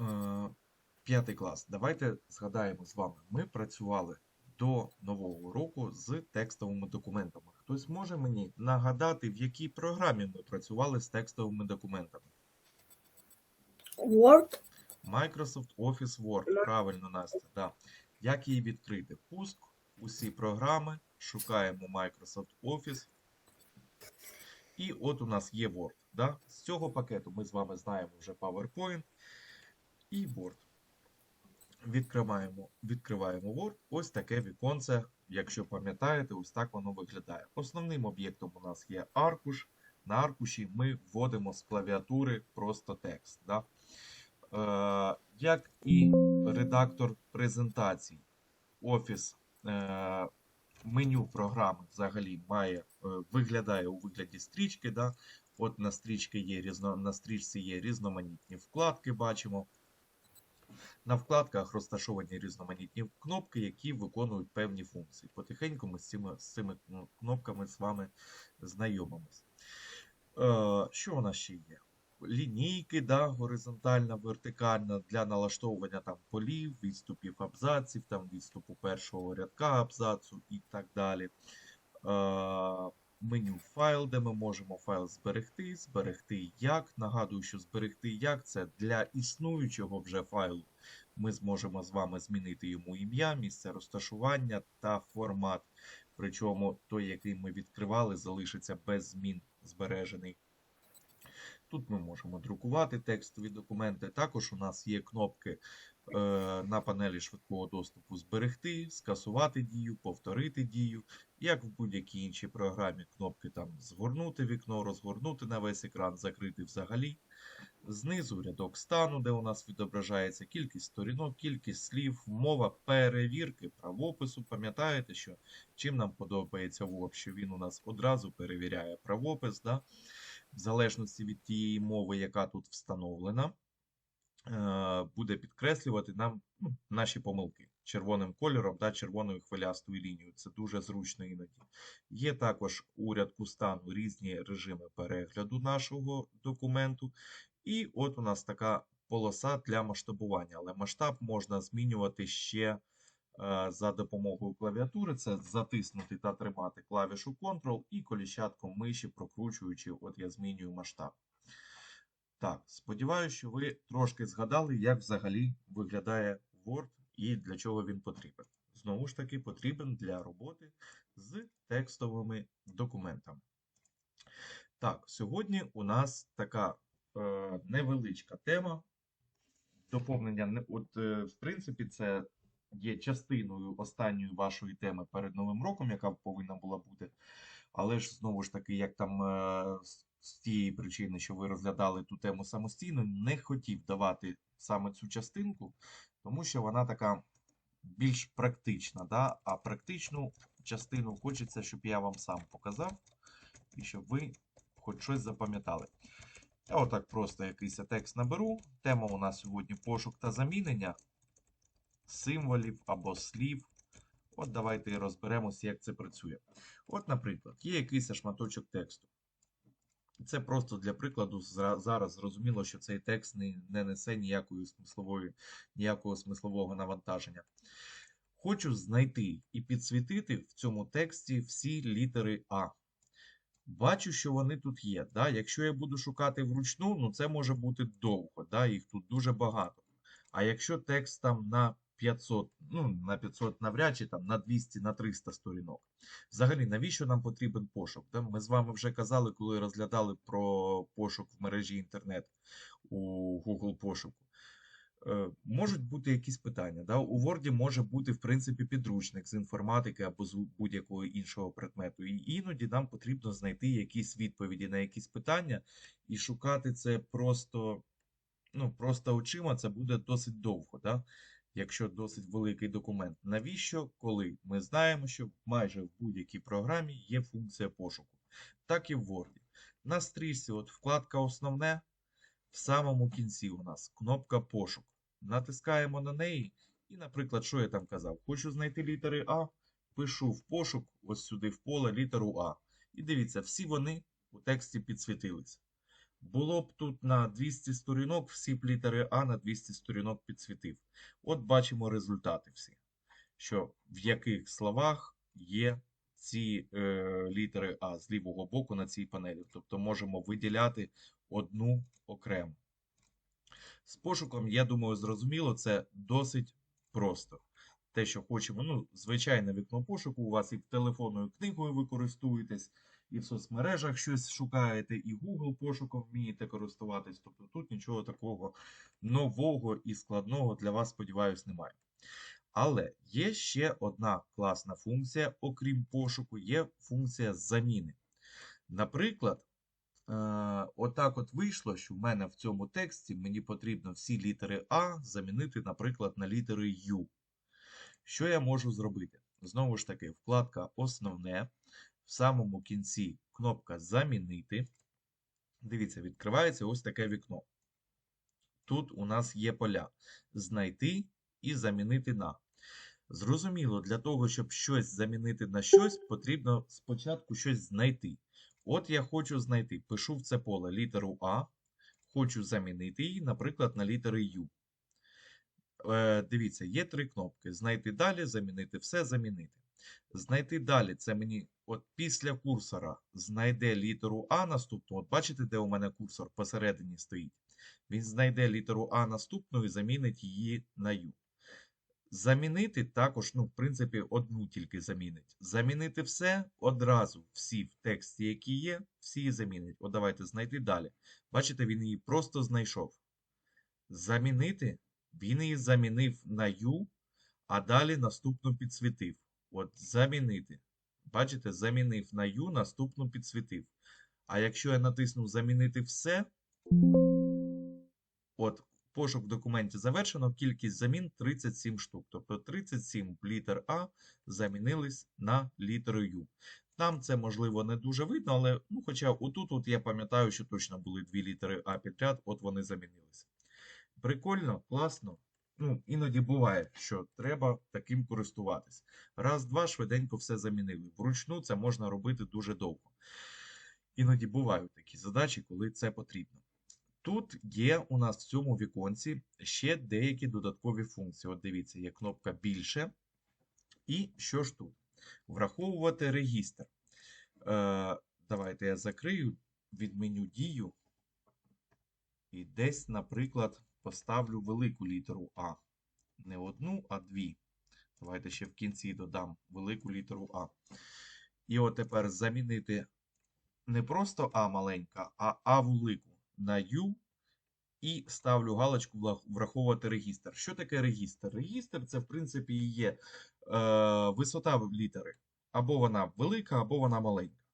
Е, П'ятий клас. Давайте згадаємо з вами. Ми працювали до нового року з текстовими документами. Хтось може мені нагадати, в якій програмі ми працювали з текстовими документами? Word, Microsoft Office Word. Правильно, Настя. Да. Як її відкрити? Пуск, усі програми, шукаємо Microsoft Office. І от у нас є Word. Да? З цього пакету ми з вами знаємо вже PowerPoint і Word. Відкриваємо, відкриваємо Word. Ось таке віконце, якщо пам'ятаєте, ось так воно виглядає. Основним об'єктом у нас є аркуш. На аркуші ми вводимо з клавіатури просто текст. Да? Е, як і редактор презентацій, Office е, меню програми взагалі має, е, виглядає у вигляді стрічки. Да? От на, стрічці є різно, на стрічці є різноманітні вкладки, бачимо. На вкладках розташовані різноманітні кнопки, які виконують певні функції. Потихеньку ми з цими, з цими ну, кнопками з вами знайомимось. Е, що у нас ще є? Лінійки, да, горизонтальна, вертикальна для налаштовування там полів, відступів абзаців, там відступу першого рядка абзацу і так далі. Е, меню файл, де ми можемо файл зберегти, зберегти як. Нагадую, що зберегти як це для існуючого вже файлу. Ми зможемо з вами змінити йому ім'я, місце розташування та формат. Причому той, який ми відкривали, залишиться без змін збережений. Тут ми можемо друкувати текстові документи. Також у нас є кнопки е, на панелі швидкого доступу зберегти, скасувати дію, повторити дію. Як в будь-якій іншій програмі, кнопки там згорнути вікно, розгорнути на весь екран, закрити взагалі. Знизу рядок стану, де у нас відображається кількість сторінок, кількість слів, мова перевірки правопису. Пам'ятаєте, що чим нам подобається Word, що він у нас одразу перевіряє правопис, да? в залежності від тієї мови, яка тут встановлена, е, буде підкреслювати нам ну, наші помилки червоним кольором та червоною хвилястою лінією. Це дуже зручно іноді. Є також у рядку стану різні режими перегляду нашого документу. І от у нас така полоса для масштабування, але масштаб можна змінювати ще е, за допомогою клавіатури. Це затиснути та тримати клавішу Ctrl і коліщатком миші, прокручуючи, от я змінюю масштаб. Так, сподіваюся, що ви трошки згадали, як взагалі виглядає Word і для чого він потрібен. Знову ж таки, потрібен для роботи з текстовими документами. Так, сьогодні у нас така е, невеличка тема. Доповнення, от, е, в принципі, це є частиною останньої вашої теми перед Новим роком, яка повинна була бути. Але ж знову ж таки, як там е, з- тієї причини, що ви розглядали ту тему самостійно, не хотів давати саме цю частинку, тому що вона така більш практична. Да? А практичну частину хочеться, щоб я вам сам показав, і щоб ви хоч щось запам'ятали. Я отак просто якийсь текст наберу. Тема у нас сьогодні пошук та замінення символів або слів. От давайте і розберемося, як це працює. От, наприклад, є якийсь шматочок тексту. Це просто для прикладу зараз зрозуміло, що цей текст не, не несе ніякої смислової, ніякого смислового навантаження. Хочу знайти і підсвітити в цьому тексті всі літери А. Бачу, що вони тут є. Да? Якщо я буду шукати вручну, ну це може бути довго, да? їх тут дуже багато. А якщо текст там на 500, ну на 500 навряд чи там на 200, на 300 сторінок. Взагалі, навіщо нам потрібен пошук? Ми з вами вже казали, коли розглядали про пошук в мережі інтернет у Google пошуку. Е, Можуть бути якісь питання. Да? У Word може бути, в принципі, підручник з інформатики або з будь-якого іншого предмету. І іноді нам потрібно знайти якісь відповіді на якісь питання і шукати це просто, ну, просто очима, це буде досить довго, да? Якщо досить великий документ. Навіщо? Коли ми знаємо, що майже в будь-якій програмі є функція пошуку. Так і в Word. На стрічці, от вкладка Основне. В самому кінці у нас кнопка пошук. Натискаємо на неї, і, наприклад, що я там казав? Хочу знайти літери А, пишу в пошук, ось сюди в поле літеру А. І дивіться, всі вони у тексті підсвітилися. Було б тут на 200 сторінок, всі б літери А на 200 сторінок підсвітив. От бачимо результати всі, що в яких словах є ці е, літери А з лівого боку на цій панелі. Тобто можемо виділяти одну окремо. З пошуком, я думаю, зрозуміло, це досить просто. Те, що хочемо, ну, звичайне вікно пошуку, у вас і телефонною книгою ви користуєтесь, і в соцмережах щось шукаєте, і Google пошуком вмієте користуватись. Тобто тут нічого такого нового і складного для вас, сподіваюсь, немає. Але є ще одна класна функція, окрім пошуку, є функція заміни. Наприклад, е, отак от вийшло, що в мене в цьому тексті мені потрібно всі літери А замінити, наприклад, на літери Ю. Що я можу зробити? Знову ж таки, вкладка Основне. В самому кінці кнопка Замінити. Дивіться, відкривається ось таке вікно. Тут у нас є поля Знайти і замінити на. Зрозуміло, для того, щоб щось замінити на щось, потрібно спочатку щось знайти. От я хочу знайти, пишу в це поле літеру А, хочу замінити її, наприклад, на літери Ю. Е, дивіться, є три кнопки: знайти далі, замінити все, замінити. Знайти далі це мені от після курсора знайде літеру А наступну. От бачите, де у мене курсор посередині стоїть. Він знайде літеру А наступну і замінить її на Ю. Замінити також, ну, в принципі, одну тільки замінить. Замінити все одразу, всі в тексті, які є, всі замінить. От давайте знайти далі. Бачите, він її просто знайшов. Замінити, він її замінив на Ю, а далі наступну підсвітив. От замінити. Бачите, замінив на Ю, наступну підсвітив. А якщо я натисну замінити все, от пошук в документі завершено, кількість замін 37 штук. Тобто 37 літер А замінились на літеру Ю. Там це, можливо, не дуже видно, але ну, хоча отут от я пам'ятаю, що точно були дві літери А підряд, от вони замінилися. Прикольно, класно. Ну, іноді буває, що треба таким користуватись. Раз-два, швиденько все замінили. Вручну це можна робити дуже довго. Іноді бувають такі задачі, коли це потрібно. Тут є у нас в цьому віконці ще деякі додаткові функції. От дивіться, є кнопка більше. І що ж тут? Враховувати регістр. Е, Давайте я закрию, відміню дію. І десь, наприклад, поставлю велику літеру А. Не одну, а дві. Давайте ще в кінці додам велику літеру А. І от тепер замінити не просто А маленька, а А велику на Ю. І ставлю галочку враховувати регістр. Що таке регістр? Регістр це, в принципі, є е, висота літери. Або вона велика, або вона маленька.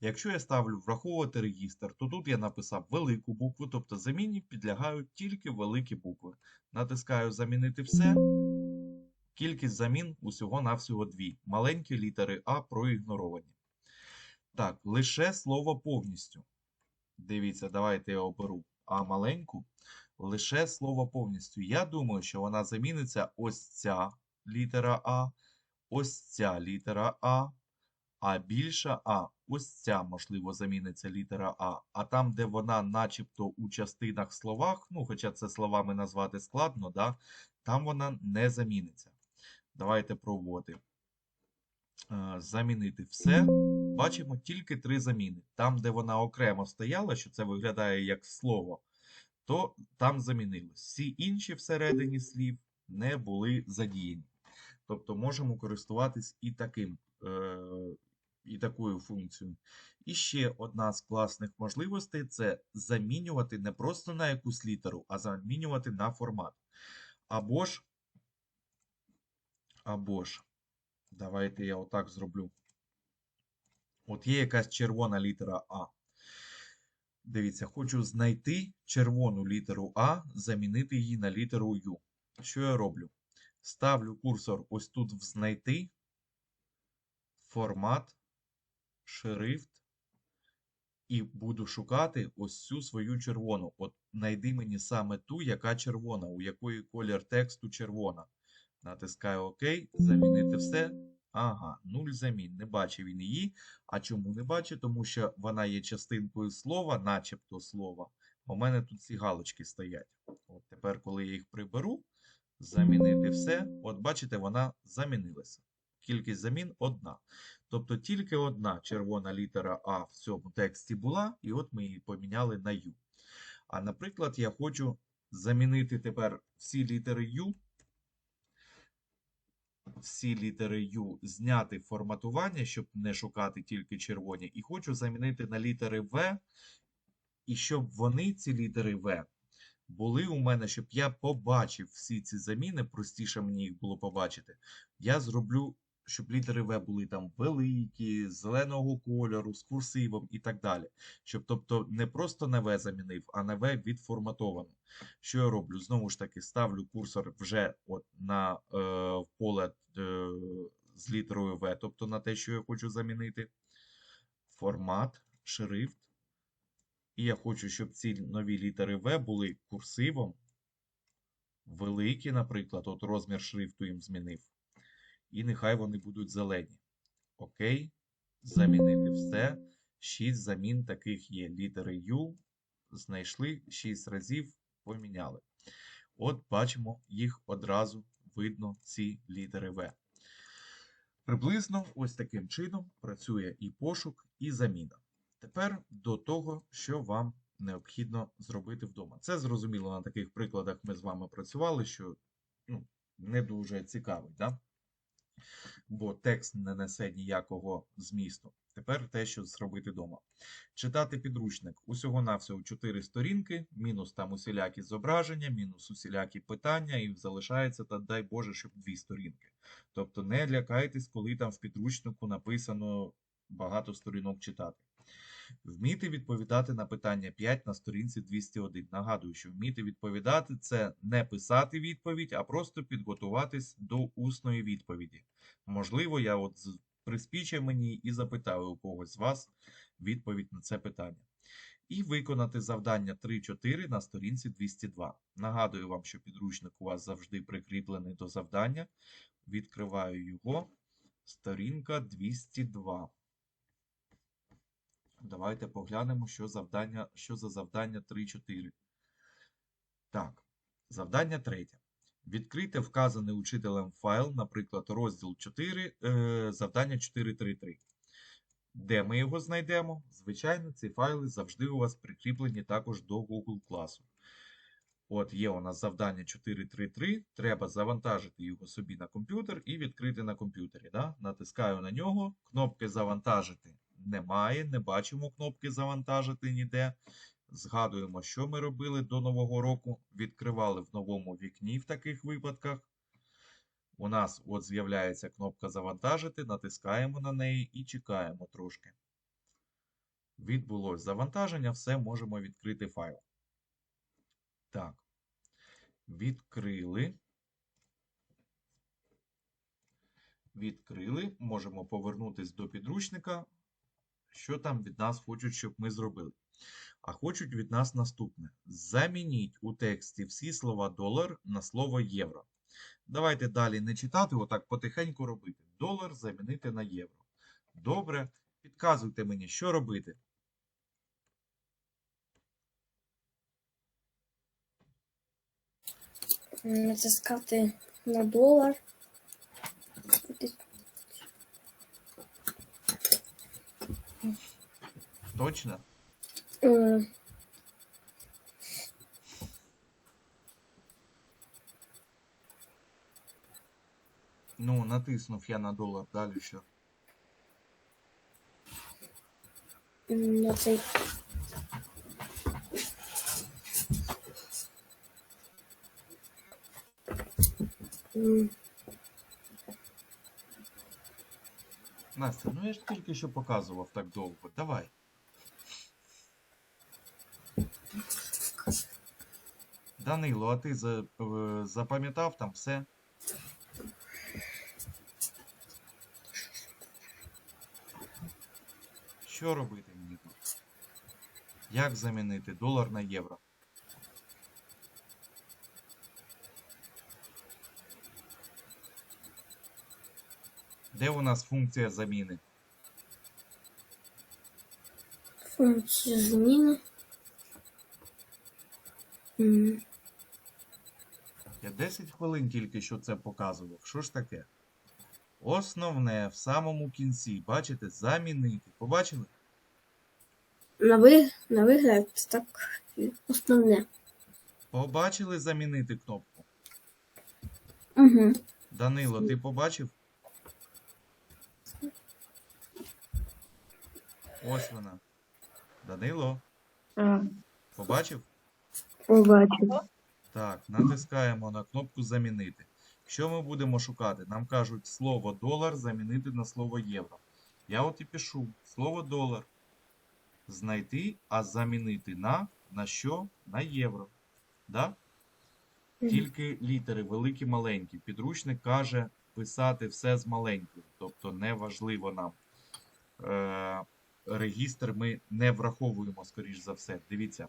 Якщо я ставлю враховувати регістр, то тут я написав велику букву, тобто заміні підлягають тільки великі букви. Натискаю Замінити все. Кількість замін усього-навсього дві. Маленькі літери А проігноровані. Так, лише слово повністю. Дивіться, давайте я оберу А маленьку. Лише слово повністю. Я думаю, що вона заміниться ось ця літера А, ось ця літера А, а більша А, ось ця, можливо, заміниться літера А. А там, де вона начебто у частинах словах, ну, хоча це словами назвати складно, да, там вона не заміниться. Давайте пробувати. Е, Замінити все. Бачимо тільки три заміни. Там, де вона окремо стояла, що це виглядає як слово, то там замінилось. Всі інші всередині слів не були задіяні. Тобто можемо користуватись і таким, е, і такою функцією. І ще одна з класних можливостей це замінювати не просто на якусь літеру, а замінювати на формат. Або ж, або ж, давайте я отак зроблю. От є якась червона літера А. Дивіться, хочу знайти червону літеру А, замінити її на літеру Ю. Що я роблю? Ставлю курсор ось тут в знайти, формат, шрифт, і буду шукати ось цю свою червону. От знайди мені саме ту, яка червона, у якої колір тексту червона. Натискаю ОК, замінити все. Ага, нуль замін. Не бачив він її. А чому не бачив? Тому що вона є частинкою слова, начебто слова. У мене тут ці галочки стоять. От тепер, коли я їх приберу, замінити все. От бачите, вона замінилася. Кількість замін одна. Тобто тільки одна червона літера А в цьому тексті була, і от ми її поміняли на Ю. А наприклад, я хочу замінити тепер всі літери Ю. Всі літери Ю зняти форматування, щоб не шукати тільки червоні, і хочу замінити на літери В, і щоб вони, ці літери В, були у мене, щоб я побачив всі ці заміни, простіше мені їх було побачити. Я зроблю, щоб літери В були там великі, зеленого кольору, з курсивом і так далі. Щоб, тобто, не просто на В замінив, а на В відформатовано. Що я роблю? Знову ж таки, ставлю курсор вже от на е, поле е, з літерою В, тобто на те, що я хочу замінити. Формат, шрифт. І я хочу, щоб ці нові літери В були курсивом. Великі, наприклад, от розмір шрифту їм змінив. І нехай вони будуть зелені. Окей. Замінити все. 6 замін таких є. Літери U знайшли 6 разів, поміняли. От бачимо, їх одразу видно, ці літери В. Приблизно ось таким чином працює і пошук, і заміна. Тепер до того, що вам необхідно зробити вдома. Це зрозуміло на таких прикладах ми з вами працювали, що ну, не дуже цікавий, да? Бо текст не несе ніякого змісту. Тепер те, що зробити вдома. Читати підручник. Усього-навсього 4 сторінки, мінус там усілякі зображення, мінус усілякі питання, і залишається, та дай Боже, щоб 2 сторінки. Тобто не лякайтесь, коли там в підручнику написано багато сторінок читати. Вміти відповідати на питання 5 на сторінці 201. Нагадую, що вміти відповідати це не писати відповідь, а просто підготуватись до усної відповіді. Можливо, я от приспічив мені і запитаю у когось з вас відповідь на це питання. І виконати завдання 3-4 на сторінці 202. Нагадую вам, що підручник у вас завжди прикріплений до завдання. Відкриваю його. Сторінка 202. Давайте поглянемо, що, завдання, що за завдання 3-4. Так, завдання третє. Відкрийте вказаний учителем файл, наприклад, розділ 4, е, завдання 433. Де ми його знайдемо? Звичайно, ці файли завжди у вас прикріплені також до Google класу. От є у нас завдання 433. Треба завантажити його собі на комп'ютер і відкрити на комп'ютері. Да? Натискаю на нього. Кнопки завантажити немає. Не бачимо кнопки завантажити ніде. Згадуємо, що ми робили до Нового року. Відкривали в новому вікні в таких випадках. У нас от з'являється кнопка завантажити, натискаємо на неї і чекаємо трошки. Відбулось завантаження, все, можемо відкрити файл. Так. Відкрили. Відкрили. Можемо повернутися до підручника. Що там від нас хочуть, щоб ми зробили? А хочуть від нас наступне. Замініть у тексті всі слова долар на слово євро. Давайте далі не читати, отак потихеньку робити. Долар замінити на євро. Добре. Підказуйте мені, що робити. Натискати на долар. Точно? Е, Ну, натиснув я на долар. Далі що? На цей. М, Настя, ну я ж тільки що показував так довго. Давай. Данило, а ти запам'ятав там все? Що робити мені тут? Як замінити долар на євро? Де у нас функція заміни? Функцію зміни. М, Я 10 хвилин тільки що це показував. Що ж таке? Основне в самому кінці, бачите, замінити. Побачили? На, ви... на вигляд так основне. Побачили замінити кнопку? Угу. Данило, ти побачив? Ось вона. Данило, побачив? Побачив. Так, натискаємо на кнопку замінити. Що ми будемо шукати? Нам кажуть слово долар замінити на слово євро. Я от і пишу слово долар. Знайти, а замінити на на що? На євро. Да? Тільки літери великі, маленькі. Підручник каже писати все з маленькою. Тобто не важливо нам. Е, регістр ми не враховуємо, скоріш за все. Дивіться.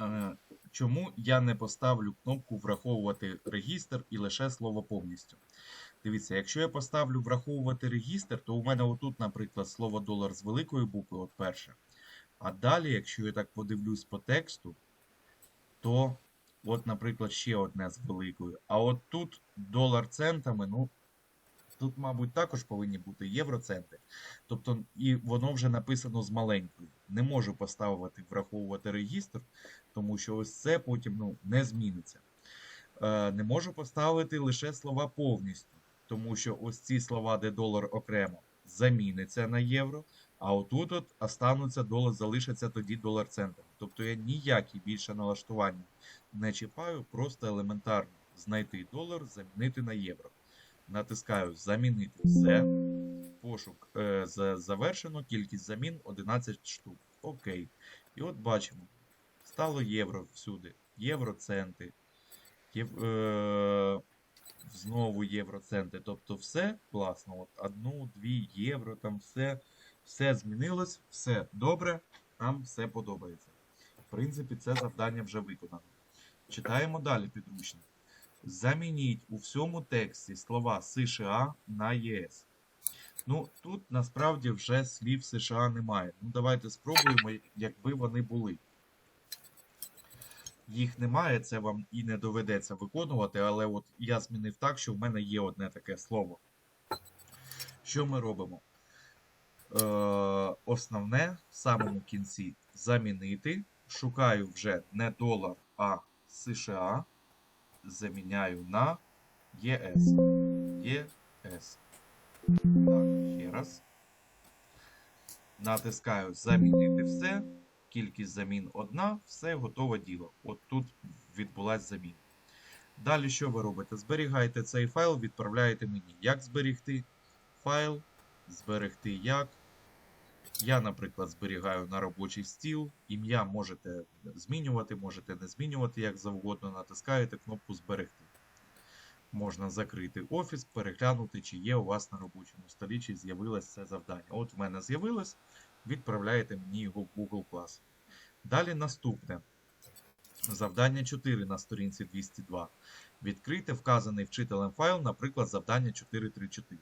Е, чому я не поставлю кнопку враховувати регістр і лише слово повністю? Дивіться, якщо я поставлю враховувати регістр, то у мене отут, наприклад, слово долар з великої букви, от перше. А далі, якщо я так подивлюсь по тексту, то от, наприклад, ще одне з великою. А от тут долар центами, ну, тут, мабуть, також повинні бути євроценти. Тобто, і воно вже написано з маленькою. Не можу поставити враховувати регістр, тому що ось це потім ну, не зміниться. Е, не можу поставити лише слова повністю, тому що ось ці слова, де долар окремо, заміниться на євро, а отут от остануться долар, залишаться тоді долар центр. Тобто я ніякі більше налаштування не чіпаю, просто елементарно знайти долар, замінити на євро. Натискаю замінити все. Пошук е, завершено, кількість замін 11 штук. Окей. І от бачимо. Стало євро всюди. Євроценти. Єв... Е... Знову євроценти. Тобто все класно. От одну, дві євро, там все, все змінилось, все добре, нам все подобається. В принципі, це завдання вже виконано. Читаємо далі підручник. Замініть у всьому тексті слова США на ЄС. Ну, тут насправді вже слів США немає. Ну, давайте спробуємо, якби вони були. Їх немає, це вам і не доведеться виконувати, але от я змінив так, що в мене є одне таке слово. Що ми робимо? Е, основне в самому кінці замінити. Шукаю вже не долар, а США. Заміняю на ЄС. ЄС. Так, ще раз. Натискаю замінити все. Кількість замін одна, все готове діло. От тут відбулась заміна. Далі що ви робите? Зберігаєте цей файл, відправляєте мені. Як зберігти файл? Зберегти як. Я, наприклад, зберігаю на робочий стіл. Ім'я можете змінювати, можете не змінювати, як завгодно. Натискаєте кнопку Зберегти. Можна закрити офіс, переглянути, чи є у вас на робочому столі, чи з'явилось це завдання. От в мене з'явилось, відправляєте мені його в Google Class. Далі наступне. Завдання 4 на сторінці 202. Відкрийте вказаний вчителем файл, наприклад, завдання 434.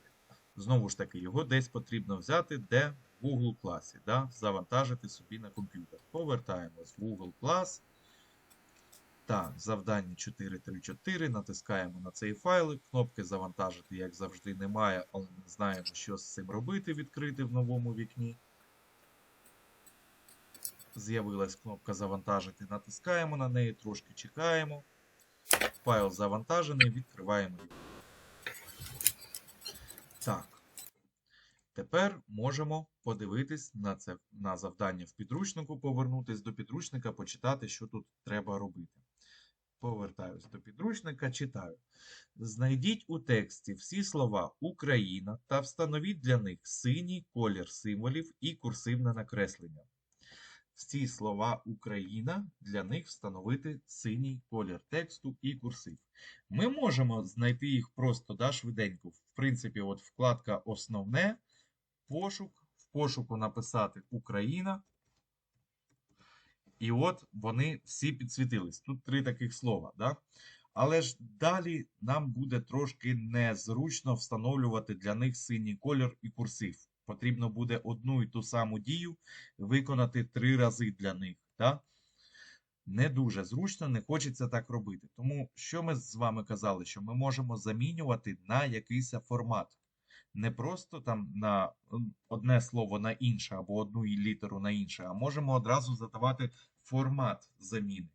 Знову ж таки, його десь потрібно взяти, де в Google класі, да? завантажити собі на комп'ютер. Повертаємось в Google Class. Так, завдання 434. Натискаємо на цей файлик. Кнопки завантажити, як завжди, немає, але ми знаємо, що з цим робити, відкрити в новому вікні. З'явилась кнопка завантажити. Натискаємо на неї, трошки чекаємо. Файл завантажений, відкриваємо. Так. Тепер можемо подивитись на це на завдання в підручнику, повернутись до підручника, почитати, що тут треба робити. Повертаюсь до підручника, читаю. Знайдіть у тексті всі слова Україна та встановіть для них синій колір символів і курсивне накреслення. Всі слова Україна для них встановити синій колір тексту і курсив. Ми можемо знайти їх просто да, швиденько. В принципі, от вкладка Основне, пошук. В пошуку написати Україна. І от вони всі підсвітились. Тут три таких слова. Да? Але ж далі нам буде трошки незручно встановлювати для них синій колір і курсив. Потрібно буде одну і ту саму дію виконати три рази для них. Да? Не дуже зручно, не хочеться так робити. Тому що ми з вами казали, що ми можемо замінювати на якийсь формат. Не просто там на одне слово на інше або одну літеру на інше, а можемо одразу задавати формат заміни.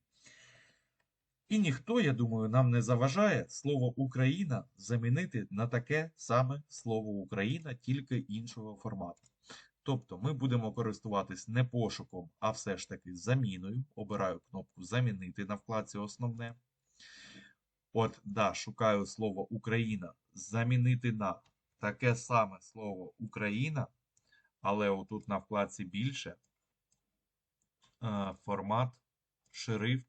І ніхто, я думаю, нам не заважає слово Україна замінити на таке саме слово Україна, тільки іншого формату. Тобто ми будемо користуватись не пошуком, а все ж таки заміною. Обираю кнопку Замінити на вкладці Основне. От, да, шукаю слово Україна, замінити на таке саме слово Україна, але отут на вкладці більше е, формат, шрифт.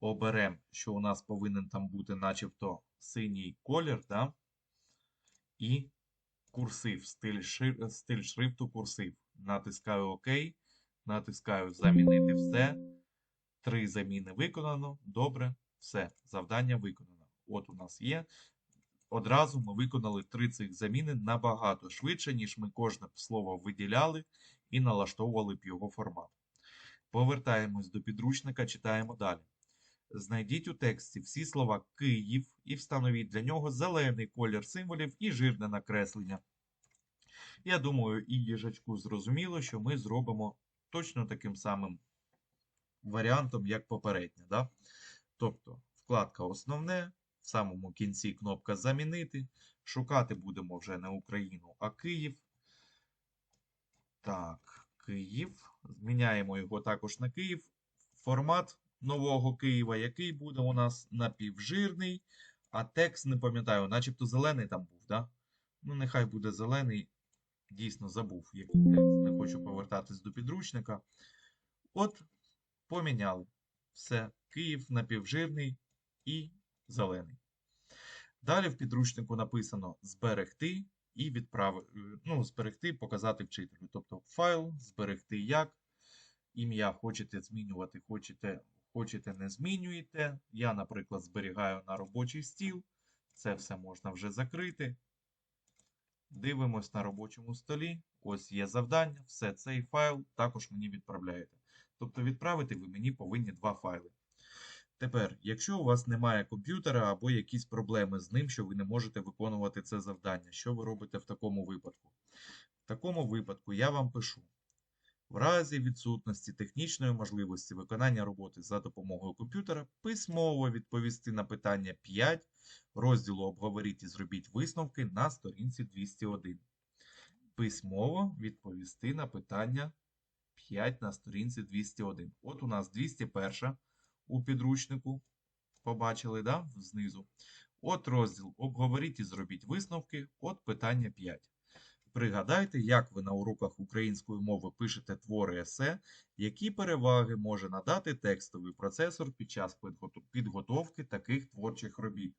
Оберемо, що у нас повинен там бути начебто синій колір, да? і курсив, стиль, ши- стиль шрифту курсив. Натискаю ОК, натискаю Замінити все. Три заміни виконано. Добре, все, завдання виконано. От у нас є. Одразу ми виконали три цих заміни набагато швидше, ніж ми кожне слово виділяли і налаштовували б його формат. Повертаємось до підручника, читаємо далі. Знайдіть у тексті всі слова Київ і встановіть для нього зелений колір символів і жирне накреслення. Я думаю, і їжачку зрозуміло, що ми зробимо точно таким самим варіантом, як попереднє. Да? Тобто, вкладка Основне, в самому кінці кнопка Замінити. Шукати будемо вже не Україну, а Київ. Так, Київ. Зміняємо його також на Київ. Формат нового Києва, який буде у нас напівжирний, а текст не пам'ятаю, начебто зелений там був, да? Ну, нехай буде зелений. Дійсно забув, який текст. Не хочу повертатись до підручника. От, поміняли. Все. Київ напівжирний і зелений. Далі в підручнику написано зберегти і відправити, ну, зберегти, показати вчителю. Тобто файл, зберегти як. Ім'я хочете змінювати, хочете, хочете не змінюєте. Я, наприклад, зберігаю на робочий стіл. Це все можна вже закрити. Дивимось на робочому столі. Ось є завдання. Все, цей файл також мені відправляєте. Тобто відправити ви мені повинні два файли. Тепер, якщо у вас немає комп'ютера або якісь проблеми з ним, що ви не можете виконувати це завдання, що ви робите в такому випадку? В такому випадку я вам пишу. В разі відсутності технічної можливості виконання роботи за допомогою комп'ютера, письмово відповісти на питання 5 розділу Обговоріть і зробіть висновки на сторінці 201. Письмово відповісти на питання 5 на сторінці 201. От у нас 201 у підручнику. Побачили, да? Знизу. От розділ Обговоріть і зробіть висновки. От питання 5. Пригадайте, як ви на уроках української мови пишете твори есе, які переваги може надати текстовий процесор під час підготовки таких творчих робіт.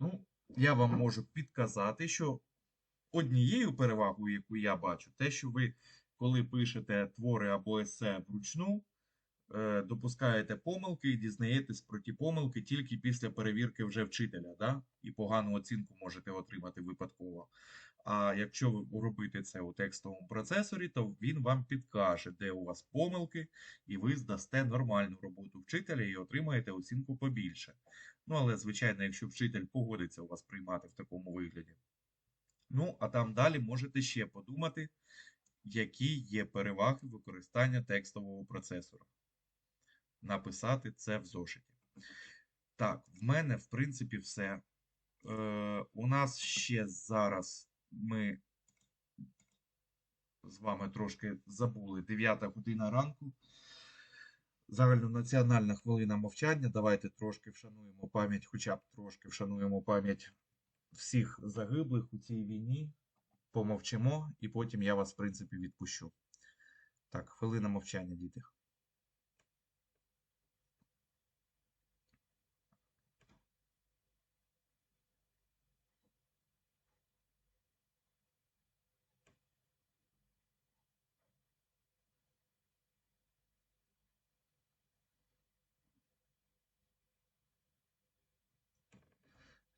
Ну, я вам можу підказати, що однією перевагою, яку я бачу, те, що ви, коли пишете твори або есе вручну, допускаєте помилки і дізнаєтесь про ті помилки тільки після перевірки вже вчителя, да? і погану оцінку можете отримати випадково. А якщо ви робите це у текстовому процесорі, то він вам підкаже, де у вас помилки, і ви здасте нормальну роботу вчителя і отримаєте оцінку побільше. Ну, але, звичайно, якщо вчитель погодиться у вас приймати в такому вигляді. Ну, а там далі можете ще подумати, які є переваги використання текстового процесора. Написати це в зошиті. Так, в мене, в принципі, все. Е, у нас ще зараз ми з вами трошки забули 9 година ранку. Загальнонаціональна хвилина мовчання. Давайте трошки вшануємо пам'ять, хоча б трошки вшануємо пам'ять всіх загиблих у цій війні. Помовчимо, і потім я вас, в принципі, відпущу. Так, хвилина мовчання, діти.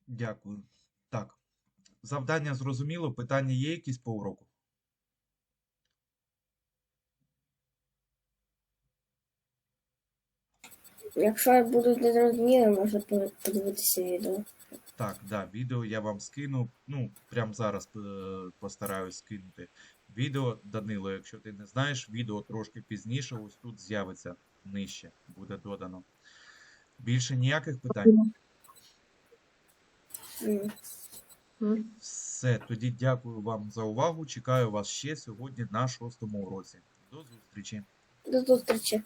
Дякую. Так. Завдання зрозуміло. Питання є якісь по уроку? Якщо будуть незрозумілі, можна по- подивитися відео. Так, да, відео я вам скину. Ну, прямо зараз е, постараюсь скинути відео. Данило, якщо ти не знаєш, відео трошки пізніше, ось тут з'явиться нижче, буде додано. Більше ніяких питань. Все, тоді дякую вам за увагу. Чекаю вас ще сьогодні на шостому уроці. До зустрічі! До зустрічі.